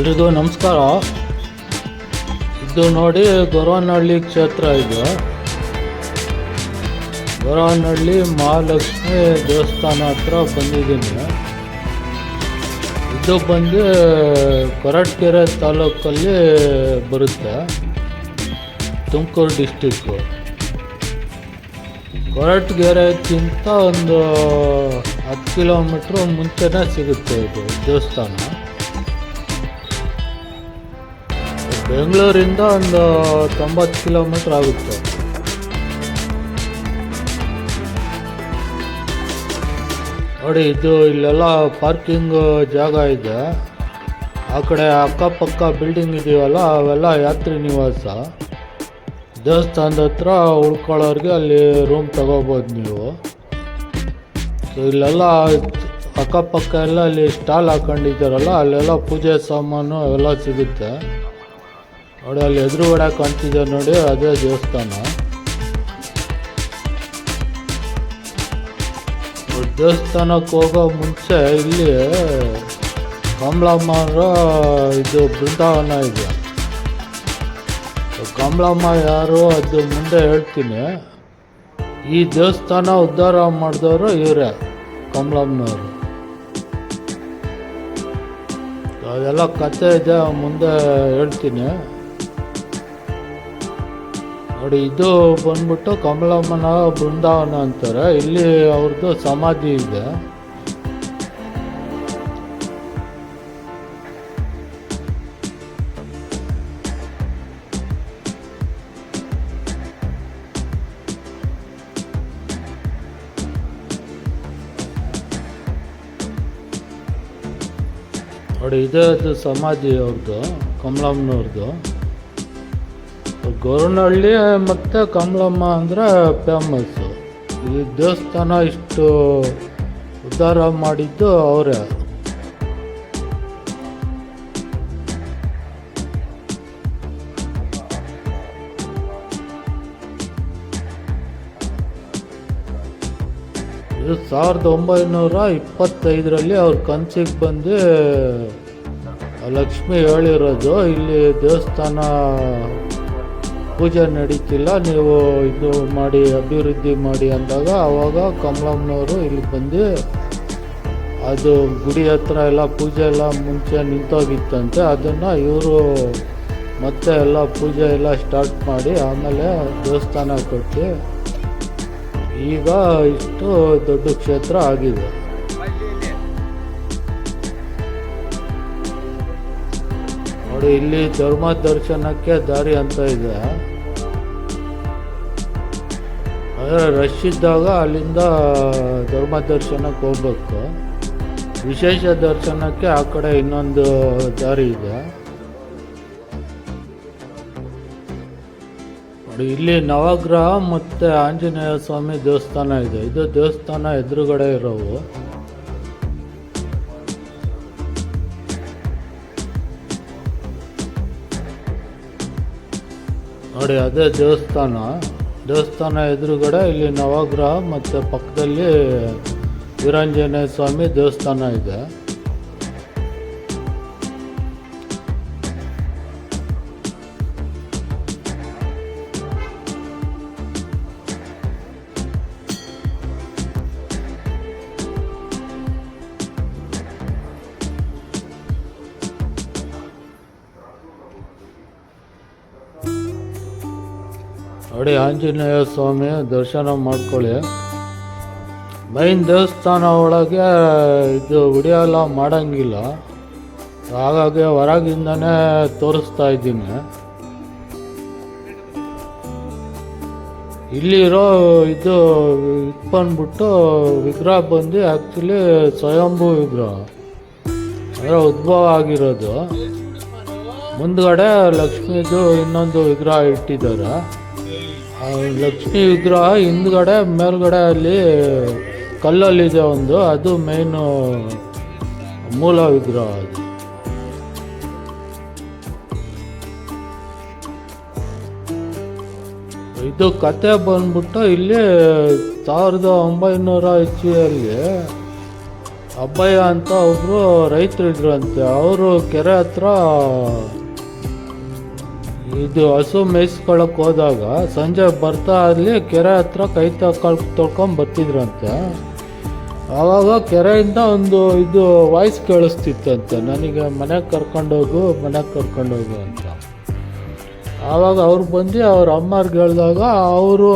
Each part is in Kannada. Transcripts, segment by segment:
ಎಲ್ರಿಗೂ ನಮಸ್ಕಾರ. ಇದು ನೋಡಿ ಗೊರವನಹಳ್ಳಿ ಕ್ಷೇತ್ರ ಇದು. ಗೊರವನಹಳ್ಳಿ ಮಹಾಲಕ್ಷ್ಮಿ ದೇವಸ್ಥಾನ ಹತ್ರ ಬಂದಿದ್ದೀನಿ. ಇದು ಬಂದು ಕೊರಟಗೆರೆ ತಾಲೂಕಲ್ಲಿ ಬರುತ್ತೆ. ತುಮಕೂರು ಡಿಸ್ಟಿಕ್ಕು ಕೊರಟಗೆರೆಗಿಂತ ಒಂದು ಹತ್ತು ಕಿಲೋಮೀಟ್ರ್ ಮುಂಚೆನೇ ಸಿಗುತ್ತೆ ಇದು ದೇವಸ್ಥಾನ. ಬೆಂಗಳೂರಿಂದ ಒಂದು ತೊಂಬತ್ತು ಕಿಲೋಮೀಟ್ರ್ ಆಗುತ್ತೆ. ನೋಡಿ, ಇದು ಇಲ್ಲೆಲ್ಲ ಪಾರ್ಕಿಂಗ್ ಜಾಗ ಇದೆ. ಆ ಕಡೆ ಅಕ್ಕಪಕ್ಕ ಬಿಲ್ಡಿಂಗ್ ಇದೆಯಲ್ಲ, ಅವೆಲ್ಲ ಯಾತ್ರಿ ನಿವಾಸ. ದೇವಸ್ಥಾನದ ಹತ್ರ ಉಳ್ಕೊಳ್ಳೋರಿಗೆ ಅಲ್ಲಿ ರೂಮ್ ತಗೋಬೋದು ನೀವು. ಸೊ ಇಲ್ಲೆಲ್ಲ ಅಕ್ಕಪಕ್ಕ ಎಲ್ಲ ಅಲ್ಲಿ ಸ್ಟಾಲ್ ಹಾಕೊಂಡಿದ್ದಾರಲ್ಲ, ಅಲ್ಲೆಲ್ಲ ಪೂಜೆ ಸಾಮಾನು ಅವೆಲ್ಲ ಸಿಗುತ್ತೆ. ನೋಡಿ, ಅಲ್ಲಿ ಎದುರು ಎದುರುಗಡೆ ಕಾಣ್ತಿದ್ದೆ ನೋಡಿ, ಅದೇ ದೇವಸ್ಥಾನ. ದೇವಸ್ಥಾನಕ್ಕೆ ಹೋಗೋ ಮುಂಚೆ ಇಲ್ಲಿ ಕಮಲಮ್ಮರ ಇದು ಬೃಂದಾವನ ಇದೆ. ಕಮಲಮ್ಮ ಯಾರು ಅದು ಮುಂದೆ ಹೇಳ್ತೀನಿ. ಈ ದೇವಸ್ಥಾನ ಉದ್ಧಾರ ಮಾಡಿದವರು ಇವರೇ, ಕಮಲಮ್ಮನವರು. ಅದೆಲ್ಲ ಕತೆ ಇದೆ, ಮುಂದೆ ಹೇಳ್ತೀನಿ. ನೋಡಿ, ಇದು ಬಂದ್ಬಿಟ್ಟು ಕಮಲಮ್ಮನ ಬೃಂದಾವನ ಅಂತಾರೆ. ಇಲ್ಲಿ ಅವ್ರದ್ದು ಸಮಾಧಿ ಇದೆ. ನೋಡಿ, ಇದೇ ಸಮಾಧಿ ಅವ್ರದ್ದು, ಕಮಲಮ್ಮನವ್ರದ್ದು. ಗೊರವನಹಳ್ಳಿ ಮತ್ತು ಕಮಲಮ್ಮ ಅಂದರೆ ಫೇಮಸ್ಸು ಈ ದೇವಸ್ಥಾನ ಇಷ್ಟು ಉದ್ಧಾರ ಮಾಡಿದ್ದು ಅವರೇ. ಇದು ಸಾವಿರದ ಒಂಬೈನೂರ ಇಪ್ಪತ್ತೈದರಲ್ಲಿ ಅವ್ರ ಕಂಚಿಗೆ ಬಂದು ಲಕ್ಷ್ಮಿ ಹೇಳಿರೋದು. ಇಲ್ಲಿ ದೇವಸ್ಥಾನ ಪೂಜೆ ನಡೀತಿಲ್ಲ. ನೀವು ಇದು ಮಾಡಿ, ಅಭಿವೃದ್ಧಿ ಮಾಡಿ ಅಂದಾಗ ಆವಾಗ ಕಮಲಮ್ಮನವರು ಇಲ್ಲಿ ಬಂದು ಅದು ಗುಡಿ ಹತ್ರ ಎಲ್ಲ ಪೂಜೆ ಎಲ್ಲ ಮುಂಚೆ ನಿಂತೋಗಿತ್ತಂತೆ. ಅದನ್ನು ಇವರು ಮತ್ತೆ ಎಲ್ಲ ಪೂಜೆ ಎಲ್ಲ ಸ್ಟಾರ್ಟ್ ಮಾಡಿ ಆಮೇಲೆ ದೇವಸ್ಥಾನ ಕೊಟ್ಟು ಈಗ ಇಷ್ಟು ದೊಡ್ಡ ಕ್ಷೇತ್ರ ಆಗಿದೆ. ನೋಡಿ, ಇಲ್ಲಿ ಧರ್ಮ ದರ್ಶನಕ್ಕೆ ದಾರಿ ಅಂತ ಇದೆ. ರಶ್ ಇದ್ದಾಗ ಅಲ್ಲಿಂದ ಧರ್ಮ ದರ್ಶನಕ್ಕೆ ಹೋಗ್ಬೇಕು. ವಿಶೇಷ ದರ್ಶನಕ್ಕೆ ಆ ಕಡೆ ಇನ್ನೊಂದು ದಾರಿ ಇದೆ. ಇಲ್ಲಿ ನವಗ್ರಹ ಮತ್ತು ಆಂಜನೇಯ ಸ್ವಾಮಿ ದೇವಸ್ಥಾನ ಇದೆ. ಇದು ದೇವಸ್ಥಾನ ಎದುರುಗಡೆ ಇರೋವು. ನೋಡಿ, ಅದೇ ದೇವಸ್ಥಾನ. ದೇವಸ್ಥಾನ ಎದುರುಗಡೆ ಇಲ್ಲಿ ನವಗ್ರಹ ಮತ್ತು ಪಕ್ಕದಲ್ಲಿ ವೀರಾಂಜನೇಯ ಸ್ವಾಮಿ ದೇವಸ್ಥಾನ ಇದೆ. ನೋಡಿ ಆಂಜನೇಯ ಸ್ವಾಮಿ ದರ್ಶನ ಮಾಡ್ಕೊಳ್ಳಿ. ಮೈನ್ ದೇವಸ್ಥಾನ ಒಳಗೆ ಇದು ವಿಡಿಯೋ ಎಲ್ಲ ಮಾಡೋಂಗಿಲ್ಲ. ಹಾಗಾಗಿ ಹೊರಗಿಂದನೇ ತೋರಿಸ್ತಾ ಇದ್ದೀನಿ. ಇಲ್ಲಿರೋ ಇದು ಇಟ್ಕೊಂಡ್ಬಿಟ್ಟು ವಿಗ್ರಹ ಬಂದು ಆ್ಯಕ್ಚುಲಿ ಸ್ವಯಂಭೂ ವಿಗ್ರಹ. ಅಂದರೆ ಉದ್ಭವ ಆಗಿರೋದು. ಮುಂದ್ಗಡೆ ಲಕ್ಷ್ಮೀದು ಇನ್ನೊಂದು ವಿಗ್ರಹ ಇಟ್ಟಿದ್ದಾರೆ. ಲಕ್ಷ್ಮಿ ವಿಗ್ರಹ ಹಿಂದ್ಗಡೆ ಮೇಲ್ಗಡೆ ಅಲ್ಲಿ ಕಲ್ಲಲ್ಲಿದೆ ಒಂದು. ಅದು ಮೇಯ್ನು ಮೂಲ ವಿಗ್ರಹ ಅದು. ಇದು ಕತೆ ಬಂದ್ಬಿಟ್ಟು ಇಲ್ಲಿ ಸಾವಿರದ ಒಂಬೈನೂರ ಇಸ್ವಿಯಲ್ಲಿ ಅಬ್ಬಯ್ಯ ಅಂತ ಒಬ್ಬರು ರೈತರು ಇದ್ರಂತೆ. ಅವರು ಕೆರೆ ಹತ್ರ ಇದು ಹಸು ಮೇಯಿಸ್ಕೊಳಕ್ ಹೋದಾಗ ಸಂಜೆ ಬರ್ತಾ ಅಲ್ಲಿ ಕೆರೆ ಹತ್ರ ಕೈ ತಕೊಳ್ ತೊಳ್ಕೊಂಡ್ ಬರ್ತಿದ್ರಂತೆ. ಆವಾಗ ಕೆರೆಯಿಂದ ಒಂದು ಇದು ವಾಯ್ಸ್ ಕೇಳಿಸ್ತಿತ್ತಂತೆ. ನನಗೆ ಮನೆಗೆ ಕರ್ಕೊಂಡೋಗು ಮನೆಗೆ ಕರ್ಕೊಂಡೋಗು ಅಂತ. ಆವಾಗ ಅವ್ರು ಬಂದು ಅವ್ರ ಅಮ್ಮವ್ರಿಗೆ ಹೇಳಿದಾಗ ಅವರು,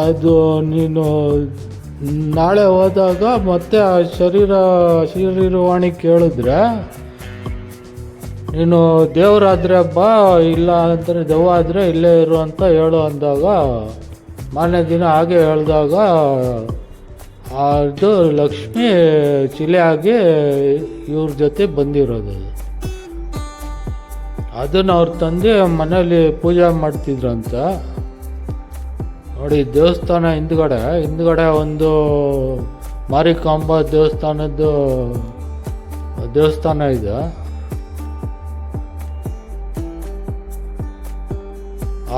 ಅದು ನೀನು ನಾಳೆ ಹೋದಾಗ ಮತ್ತೆ ಆ ಶರೀರ ಶರೀರವಾಣಿ ಕೇಳಿದ್ರೆ ನೀನು ದೇವರಾದ್ರೆ ಬಾ, ಇಲ್ಲ ಅಂದರೆ ದೆವ್ವ ಆದರೆ ಇಲ್ಲೇ ಇರು ಅಂತ ಹೇಳು ಅಂದಾಗ, ಮಾರನೇ ದಿನ ಹಾಗೆ ಹೇಳಿದಾಗ, ಅದು ಲಕ್ಷ್ಮಿ ಚಿಲೆಯಾಗಿ ಇವ್ರ ಜೊತೆ ಬಂದಿರೋದು. ಅದನ್ನು ಅದನ್ನ ಅವ್ರ ತಂದೆ ಮನೇಲಿ ಪೂಜೆ ಮಾಡ್ತಿದ್ರಂತ. ನೋಡಿ, ದೇವಸ್ಥಾನ ಹಿಂದ್ಗಡೆ ಹಿಂದ್ಗಡೆ ಒಂದು ಮಾರಿಕಾಂಬ ದೇವಸ್ಥಾನದ್ದು ದೇವಸ್ಥಾನ ಇದೆ.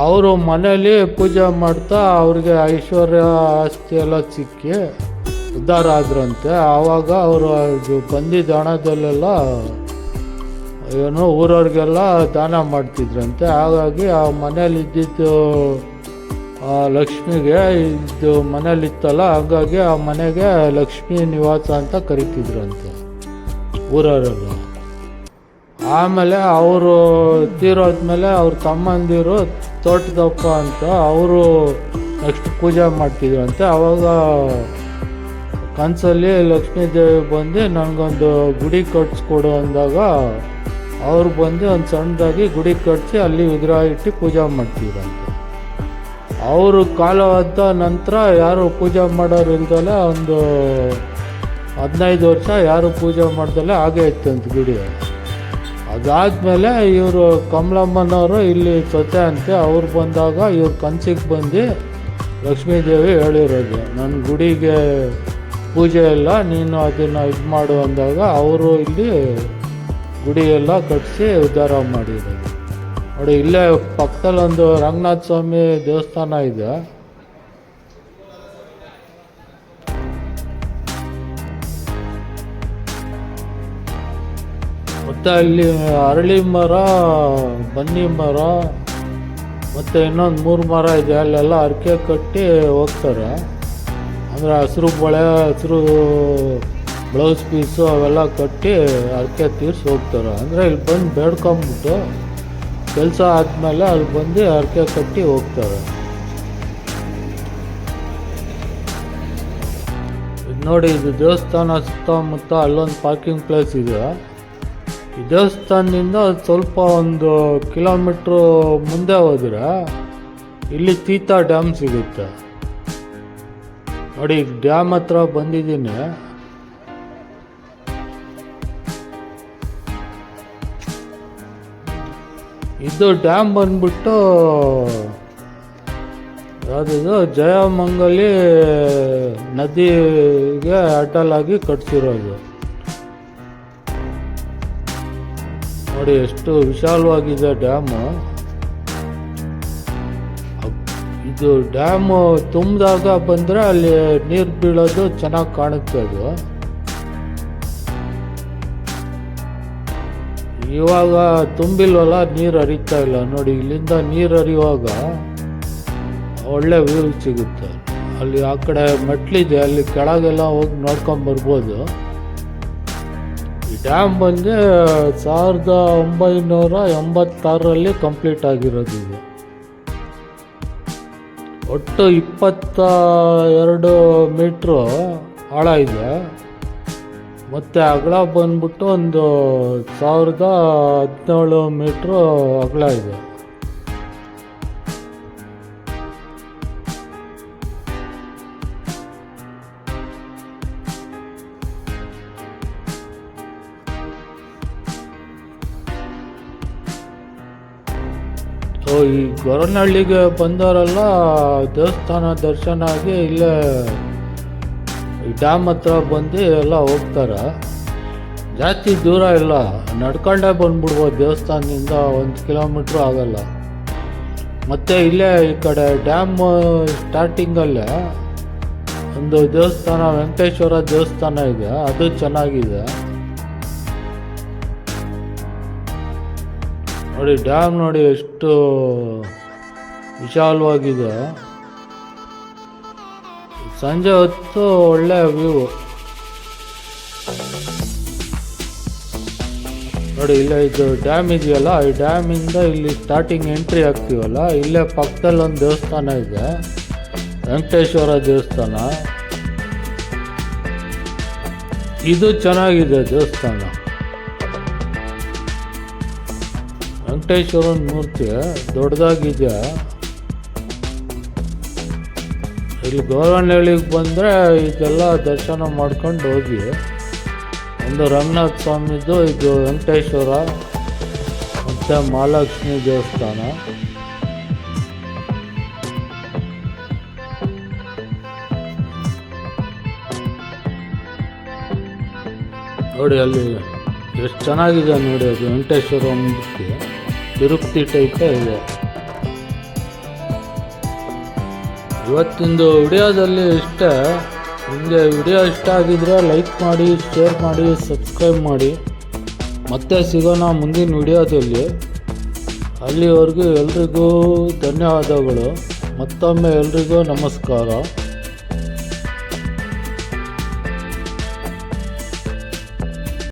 ಅವರು ಮನೇಲಿ ಪೂಜೆ ಮಾಡ್ತಾ ಅವ್ರಿಗೆ ಐಶ್ವರ್ಯ ಆಸ್ತಿ ಎಲ್ಲ ಸಿಕ್ಕಿ ಉದ್ಧಾರ ಆದ್ರಂತೆ. ಆವಾಗ ಅವರು ಬಂದಿದ್ದ ಹಣದಲ್ಲೆಲ್ಲ ಏನು ಊರವ್ರಿಗೆಲ್ಲ ದಾನ ಮಾಡ್ತಿದ್ರಂತೆ. ಹಾಗಾಗಿ ಆ ಮನೇಲಿ ಇದ್ದಿದ್ದು ಲಕ್ಷ್ಮಿಗೆ ಇದು ಮನೇಲಿತ್ತಲ್ಲ ಹಾಗಾಗಿ ಆ ಮನೆಗೆ ಲಕ್ಷ್ಮೀ ನಿವಾಸ ಅಂತ ಕರಿತಿದ್ರಂತೆ. ಊರವರೆಲ್ಲ. ಆಮೇಲೆ ಅವರು ತೀರೋದ್ಮೇಲೆ ಅವ್ರ ತಮ್ಮಂದಿರು ತೋಟದಪ್ಪ ಅಂತ ಅವರು ನೆಕ್ಸ್ಟ್ ಪೂಜೆ ಮಾಡ್ತಿದ್ರಂತೆ ಅವಾಗ ಕನಸಲ್ಲಿ ಲಕ್ಷ್ಮೀ ದೇವಿ ಬಂದು ನನಗೊಂದು ಗುಡಿ ಕಟ್ಸ್ಕೊಡು ಅಂದಾಗ ಅವ್ರು ಬಂದು ಒಂದು ಸಣ್ಣದಾಗಿ ಗುಡಿ ಕಟ್ಟಿಸಿ ಅಲ್ಲಿ ವಿಗ್ರಹ ಇಟ್ಟು ಪೂಜೆ ಮಾಡ್ತಿದ್ರಂತೆ ಅವರು ಕಾಲವಾದ ನಂತರ ಯಾರು ಪೂಜೆ ಮಾಡೋರು ಇಲ್ದಲ್ಲ ಒಂದು ಹದಿನೈದು ವರ್ಷ ಯಾರು ಪೂಜೆ ಮಾಡ್ದಲ್ಲ ಹಾಗೆ ಅಂತ ಗುಡಿ. ಅದಾದಮೇಲೆ ಇವರು ಕಮಲಮ್ಮನವರು ಇಲ್ಲಿ ಸೊತೆ ಅಂತೆ, ಅವ್ರು ಬಂದಾಗ ಇವ್ರು ಕನ್ಸಿಗೆ ಬಂದು ಲಕ್ಷ್ಮೀದೇವಿ ಹೇಳಿರೋದು ನನ್ನ ಗುಡಿಗೆ ಪೂಜೆ ಎಲ್ಲ ನೀನು ಅದನ್ನು ಇದು ಮಾಡು ಅಂದಾಗ ಅವರು ಇಲ್ಲಿ ಗುಡಿ ಎಲ್ಲ ಕಟ್ಟಿಸಿ ಉದ್ಧಾರ ಮಾಡಿರೋದು. ನೋಡಿ, ಇಲ್ಲೇ ಪಕ್ಕದಲ್ಲೊಂದು ರಂಗನಾಥ ಸ್ವಾಮಿ ದೇವಸ್ಥಾನ ಇದೆ. ಮತ್ತು ಅಲ್ಲಿ ಅರಳಿ ಮರ, ಬನ್ನಿ ಮರ, ಮತ್ತು ಇನ್ನೊಂದು ಮೂರು ಮರ ಇದೆ. ಅಲ್ಲೆಲ್ಲ ಅರಕೆ ಕಟ್ಟಿ ಹೋಗ್ತಾರೆ. ಅಂದರೆ ಹಸಿರು ಬಳೆ, ಹಸಿರು ಬ್ಲೌಸ್ ಪೀಸು ಅವೆಲ್ಲ ಕಟ್ಟಿ ಅರಕೆ ತೀರ್ಸಿ ಹೋಗ್ತಾರೆ. ಅಂದರೆ ಇಲ್ಲಿ ಬಂದು ಬೇಡ್ಕೊಂಬಿಟ್ಟು ಕೆಲಸ ಆದಮೇಲೆ ಅಲ್ಲಿ ಬಂದು ಅರಕೆ ಕಟ್ಟಿ ಹೋಗ್ತಾರೆ. ನೋಡಿ, ಇದು ದೇವಸ್ಥಾನ ಸುತ್ತಮುತ್ತ ಅಲ್ಲೊಂದು ಪಾರ್ಕಿಂಗ್ ಪ್ಲೇಸ್ ಇದೆ. ಈ ದೇವಸ್ಥಾನದಿಂದ ಸ್ವಲ್ಪ ಒಂದು ಕಿಲೋಮೀಟ್ರು ಮುಂದೆ ಹೋದ್ರೆ ಇಲ್ಲಿ ತೀತಾ ಡ್ಯಾಮ್ ಸಿಗುತ್ತೆ. ನೋಡಿ, ಡ್ಯಾಮ್ ಹತ್ರ ಬಂದಿದ್ದೀನಿ. ಇದು ಡ್ಯಾಮ್ ಬಂದ್ಬಿಟ್ಟು ಯಾವುದಿದು? ಜಯಮಂಗಲಿ ನದಿಗೆ ಅಡ್ಡಲಾಗಿ ಕಟ್ಸಿರೋದು. ನೋಡಿ ಎಷ್ಟು ವಿಶಾಲವಾಗಿದೆ ಡ್ಯಾಮ್. ಇದು ಡ್ಯಾಮ್ ತುಂಬಿದಾಗ ಬಂದರೆ ಅಲ್ಲಿ ನೀರು ಬೀಳೋದು ಚೆನ್ನಾಗಿ ಕಾಣುತ್ತೆ ಅದು. ಇವಾಗ ತುಂಬಿಲ್ವಲ್ಲ, ನೀರು ಹರಿತಾ ಇಲ್ಲ. ನೋಡಿ, ಇಲ್ಲಿಂದ ನೀರು ಹರಿಯುವಾಗ ಒಳ್ಳೆ ವ್ಯೂ ಸಿಗುತ್ತೆ. ಅಲ್ಲಿ ಆ ಕಡೆ ಮೆಟ್ಲಿದೆ, ಅಲ್ಲಿ ಕೆಳಗೆಲ್ಲ ಹೋಗಿ ನೋಡ್ಕೊಂಡು ಬರ್ಬೋದು. ಡ್ಯಾಮ್ ಬಂದು ಸಾವಿರದ ಒಂಬೈನೂರ ಎಂಬತ್ತಾರರಲ್ಲಿ ಕಂಪ್ಲೀಟ್ ಆಗಿರೋದು ಇದು. ಒಟ್ಟು ಇಪ್ಪತ್ತ ಎರಡು ಮೀಟ್ರು ಆಳ ಇದೆ. ಮತ್ತು ಅಗಲ ಬಂದ್ಬಿಟ್ಟು ಒಂದು ಸಾವಿರದ ಹದಿನೇಳು ಮೀಟ್ರು ಅಗಲ ಇದೆ. ಈ ಗೊರನಹಳ್ಳಿಗೆ ಬಂದವರೆಲ್ಲ ದೇವಸ್ಥಾನ ದರ್ಶನ ಆಗಿ ಇಲ್ಲೇ ಡ್ಯಾಮ್ ಹತ್ರ ಬಂದು ಎಲ್ಲ ಹೋಗ್ತಾರೆ. ಜಾಸ್ತಿ ದೂರ ಇಲ್ಲ. ನಡ್ಕೊಂಡೇ ಬಂದ್ಬಿಡ್ಬೋದು ದೇವಸ್ಥಾನದಿಂದ ಒಂದು ಕಿಲೋಮೀಟ್ರ್ ಆಗಲ್ಲ. ಮತ್ತು ಇಲ್ಲೇ ಈ ಕಡೆ ಡ್ಯಾಮ್ ಸ್ಟಾರ್ಟಿಂಗಲ್ಲೇ ಒಂದು ದೇವಸ್ಥಾನ, ವೆಂಕಟೇಶ್ವರ ದೇವಸ್ಥಾನ ಇದೆ. ಅದು ಚೆನ್ನಾಗಿದೆ. ನೋಡಿ ಡ್ಯಾಮ್ ನೋಡಿ ಎಷ್ಟು ವಿಶಾಲವಾಗಿದೆ. ಸಂಜೆ ಹೊತ್ತು ಒಳ್ಳೆಯ ವ್ಯೂ ನೋಡಿ, ಇಲ್ಲೇ ಇದು ಡ್ಯಾಮ್ ಇದೆಯಲ್ಲ, ಈ ಡ್ಯಾಮಿಂದ ಇಲ್ಲಿ ಸ್ಟಾರ್ಟಿಂಗ್ ಎಂಟ್ರಿ ಆಗ್ತೀವಲ್ಲ ಇಲ್ಲೇ ಪಕ್ಕದಲ್ಲಿ ಒಂದು ದೇವಸ್ಥಾನ ಇದೆ. ವೆಂಕಟೇಶ್ವರ ದೇವಸ್ಥಾನ. ಇದು ಚೆನ್ನಾಗಿದೆ ದೇವಸ್ಥಾನ. ವೆಂಕಟೇಶ್ವರನ ಮೂರ್ತಿ ದೊಡ್ಡದಾಗಿದೆಯಾ ಇಲ್ಲಿ ಗೌರವನಹಳ್ಳಿಗೆ ಬಂದರೆ ಇದೆಲ್ಲ ದರ್ಶನ ಮಾಡ್ಕೊಂಡು ಹೋಗಿ. ಒಂದು ರಂಗನಾಥ ಸ್ವಾಮಿದು, ಇದು ವೆಂಕಟೇಶ್ವರ ಮತ್ತು ಮಹಾಲಕ್ಷ್ಮಿ ದೇವಸ್ಥಾನ. ನೋಡಿ ಅಲ್ಲಿ ಎಷ್ಟು ಚೆನ್ನಾಗಿದೆ ನೋಡಿ ಅದು ವೆಂಕಟೇಶ್ವರ ಮೂರ್ತಿ. ತಿರುಪತಿ ಟೈಪೇ ಇದೆ. ಇವತ್ತಿಂದು ವಿಡಿಯೋದಲ್ಲಿ ಇಷ್ಟೇ. ನಿಮಗೆ ವಿಡಿಯೋ ಇಷ್ಟ ಆಗಿದ್ರೆ ಲೈಕ್ ಮಾಡಿ ಶೇರ್ ಮಾಡಿ ಸಬ್ಸ್ಕ್ರೈಬ್ ಮಾಡಿ. ಮತ್ತೆ ಸಿಗೋಣ ಮುಂದಿನ ವಿಡಿಯೋದಲ್ಲಿ. ಅಲ್ಲಿವರೆಗೂ ಎಲ್ರಿಗೂ ಧನ್ಯವಾದಗಳು. ಮತ್ತೊಮ್ಮೆ ಎಲ್ರಿಗೂ ನಮಸ್ಕಾರ.